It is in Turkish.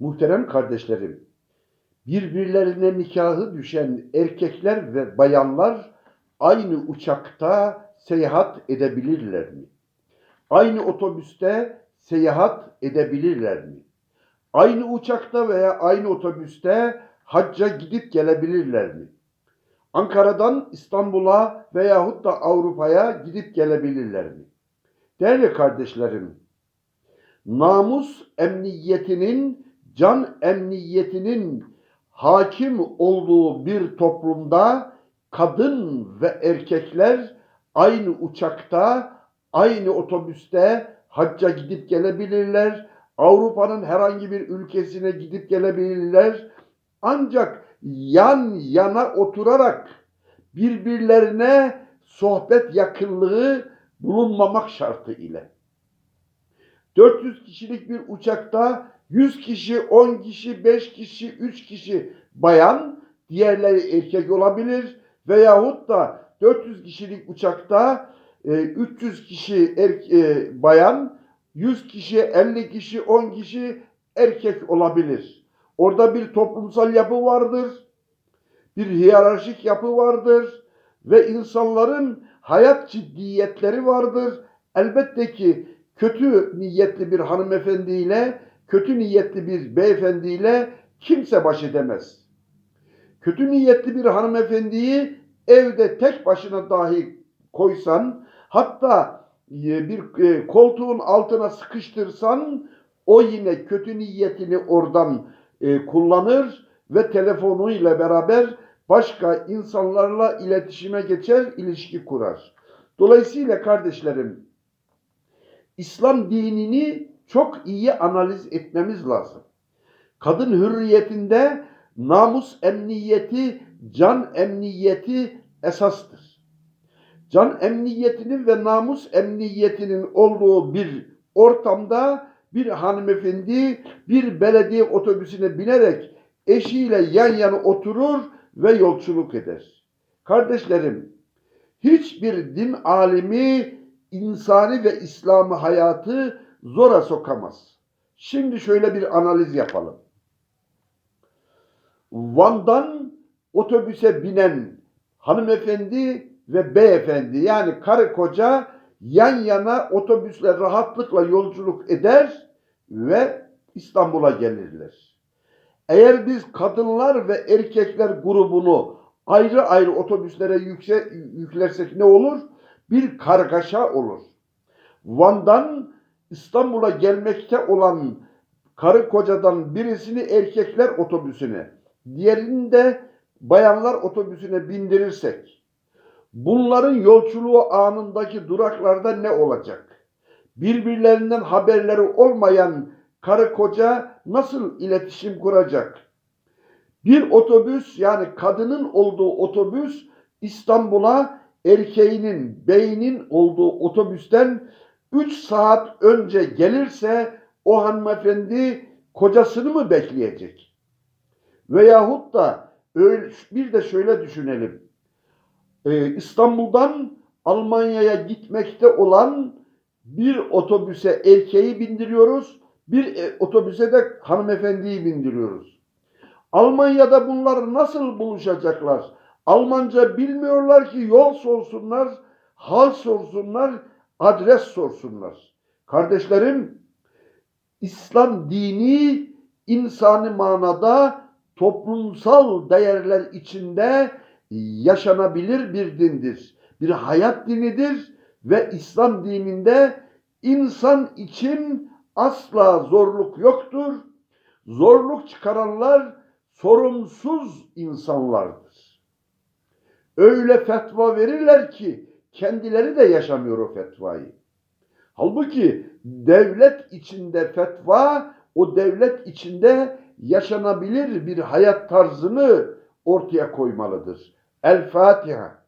Muhterem kardeşlerim, birbirlerine nikahı düşen erkekler ve bayanlar aynı uçakta seyahat edebilirler mi? Aynı otobüste seyahat edebilirler mi? Aynı uçakta veya aynı otobüste hacca gidip gelebilirler mi? Ankara'dan İstanbul'a veyahut da Avrupa'ya gidip gelebilirler mi? Değerli kardeşlerim, namus emniyetinin, can emniyetinin hakim olduğu bir toplumda kadın ve erkekler aynı uçakta, aynı otobüste hacca gidip gelebilirler. Avrupa'nın herhangi bir ülkesine gidip gelebilirler. Ancak yan yana oturarak birbirlerine sohbet yakınlığı bulunmamak şartı ile. 400 kişilik bir uçakta 100 kişi, 10 kişi, 5 kişi, 3 kişi bayan, diğerleri erkek olabilir veyahut da 400 kişilik uçakta e, 300 kişi er, e, bayan, 100 kişi, 50 kişi, 10 kişi erkek olabilir. Orada bir toplumsal yapı vardır, bir hiyerarşik yapı vardır ve insanların hayat ciddiyetleri vardır. Elbette ki kötü niyetli bir hanımefendiyle, kötü niyetli bir beyefendiyle kimse baş edemez. Kötü niyetli bir hanımefendiyi evde tek başına dahi koysan, hatta e, bir e, koltuğun altına sıkıştırsan, o yine kötü niyetini oradan e, kullanır ve telefonuyla beraber başka insanlarla iletişime geçer, ilişki kurar. Dolayısıyla kardeşlerim, İslam dinini çok iyi analiz etmemiz lazım. Kadın hürriyetinde namus emniyeti, can emniyeti esastır. Can emniyetinin ve namus emniyetinin olduğu bir ortamda bir hanımefendi bir belediye otobüsüne binerek eşiyle yan yana oturur ve yolculuk eder. Kardeşlerim, hiçbir din alimi insani ve İslam'ı hayatı zora sokamaz. Şimdi şöyle bir analiz yapalım. Van'dan otobüse binen hanımefendi ve beyefendi yani karı koca yan yana otobüsle rahatlıkla yolculuk eder ve İstanbul'a gelirler. Eğer biz kadınlar ve erkekler grubunu ayrı ayrı otobüslere yükse, yüklersek ne olur? Bir kargaşa olur. Van'dan İstanbul'a gelmekte olan karı kocadan birisini erkekler otobüsüne, diğerini de bayanlar otobüsüne bindirirsek, bunların yolculuğu anındaki duraklarda ne olacak? Birbirlerinden haberleri olmayan karı koca nasıl iletişim kuracak? Bir otobüs yani kadının olduğu otobüs İstanbul'a erkeğinin, beynin olduğu otobüsten 3 saat önce gelirse o hanımefendi kocasını mı bekleyecek? Veyahut da öyle, bir de şöyle düşünelim. Ee, İstanbul'dan Almanya'ya gitmekte olan bir otobüse erkeği bindiriyoruz, bir e, otobüse de hanımefendiyi bindiriyoruz. Almanya'da bunlar nasıl buluşacaklar? Almanca bilmiyorlar ki yol sorsunlar, hal sorsunlar, adres sorsunlar. Kardeşlerim, İslam dini insani manada toplumsal değerler içinde yaşanabilir bir dindir. Bir hayat dinidir ve İslam dininde insan için asla zorluk yoktur. Zorluk çıkaranlar sorumsuz insanlardır. Öyle fetva verirler ki kendileri de yaşamıyor o fetvayı. Halbuki devlet içinde fetva, o devlet içinde yaşanabilir bir hayat tarzını ortaya koymalıdır. El Fatiha.